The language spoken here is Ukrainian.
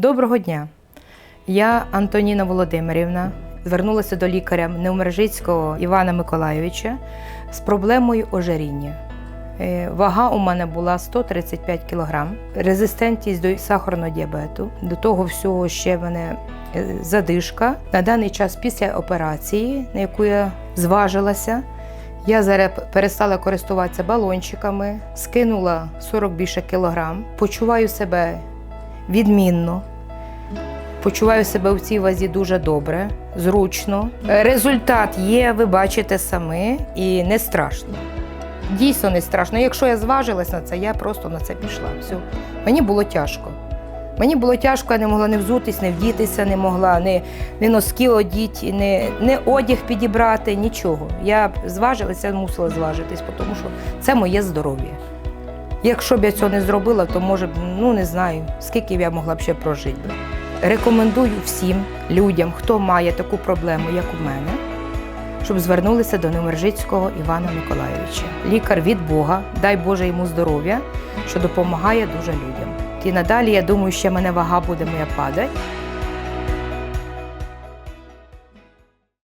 Доброго дня. Я Антоніна Володимирівна. Звернулася до лікаря Невмержицького Івана Миколайовича з проблемою ожиріння. Е, Вага у мене була 135 кг, резистентність до сахарного діабету. До того всього ще в мене е, задишка. На даний час після операції, на яку я зважилася, я зараз перестала користуватися балончиками, скинула 40 більше кілограм, почуваю себе відмінно. Почуваю себе в цій вазі дуже добре, зручно. Е, Результат є, ви бачите самі, і не страшно. Дійсно не страшно. Якщо я зважилась на це, я просто на це пішла. Все. Мені було тяжко. Мені було тяжко, я не могла не взутись, не вдітися, не могла ні, ні носки одіти, ні, ні одяг підібрати, нічого. Я зважилася, мусила зважитись, тому що це моє здоров'я. Якщо б я цього не зробила, то може б, ну не знаю, скільки б я могла б ще прожити. Рекомендую всім людям, хто має таку проблему, як у мене, щоб звернулися до Немержицького Івана Миколайовича. Лікар від Бога, дай Боже йому здоров'я, що допомагає дуже людям. І надалі, я думаю, ще мене вага буде моя падати.